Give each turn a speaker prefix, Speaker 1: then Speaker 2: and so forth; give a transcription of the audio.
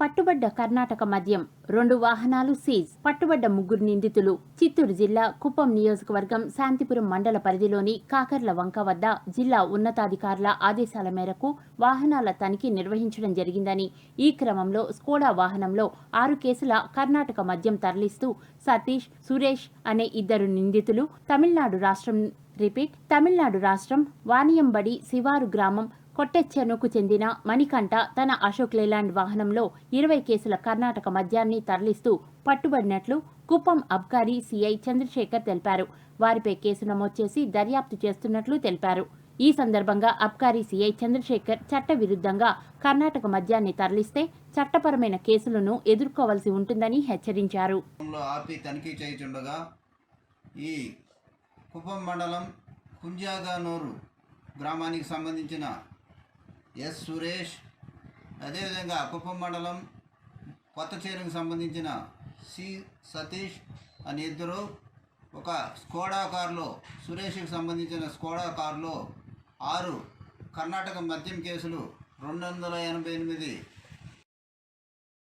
Speaker 1: పట్టుబడ్డ కర్ణాటక మద్యం రెండు వాహనాలు సీజ్. పట్టుబడ్డ ముగ్గురు నిందితులు. చిత్తూరు జిల్లా కుప్పం నియోజకవర్గం శాంతిపురం మండల పరిధిలోని కాకర్ల వంక వద్ద జిల్లా ఉన్నతాధికారుల ఆదేశాల మేరకు వాహనాల తనిఖీ నిర్వహించడం జరిగిందని ఈ క్రమంలో స్కోడా వాహనంలో ఆరు కేసుల కర్ణాటక మద్యం తరలిస్తూ సతీష్ సురేష్ అనే ఇద్దరు నిందితులు తమిళనాడు రాష్ట్రం రిపీట్ తమిళనాడు రాష్ట్రం వానియంబడి శివారు గ్రామం కొట్టెచ్చెనుకు చెందిన మణికంఠ తన అశోక్ లేలాండ్ వాహనంలో ఇరవై కేసుల కర్ణాటక మద్యాన్ని తరలిస్తూ పట్టుబడినట్లు కుప్పం అబ్కారీ సీఐ చంద్రశేఖర్ తెలిపారు. వారిపై కేసు నమోదు చేసి దర్యాప్తు చేస్తున్నట్లు తెలిపారు. ఈ సందర్భంగా అబ్కారీ సీఐ చంద్రశేఖర్ చట్టవిరుద్ధంగా కర్ణాటక మద్యాన్ని తరలిస్తే చట్టపరమైన కేసులను ఎదుర్కోవాల్సి ఉంటుందని హెచ్చరించారు.
Speaker 2: ఆపి తనిఖీ చేయుచుండగా ఈ కుప్పం మండలం కుంజాగానూరు గ్రామానికి సంబంధించిన ఎస్ సురేష్. అదేవిధంగా కుప్పం మండలం కొత్త చేరుకు సంబంధించిన సి సతీష్ అని ఇద్దరు ఒక స్కోడా కారులో సురేష్కి సంబంధించిన స్కోడా కారులో ఆరు కర్ణాటక మద్యం కేసులు రెండు వందల ఎనభై ఎనిమిది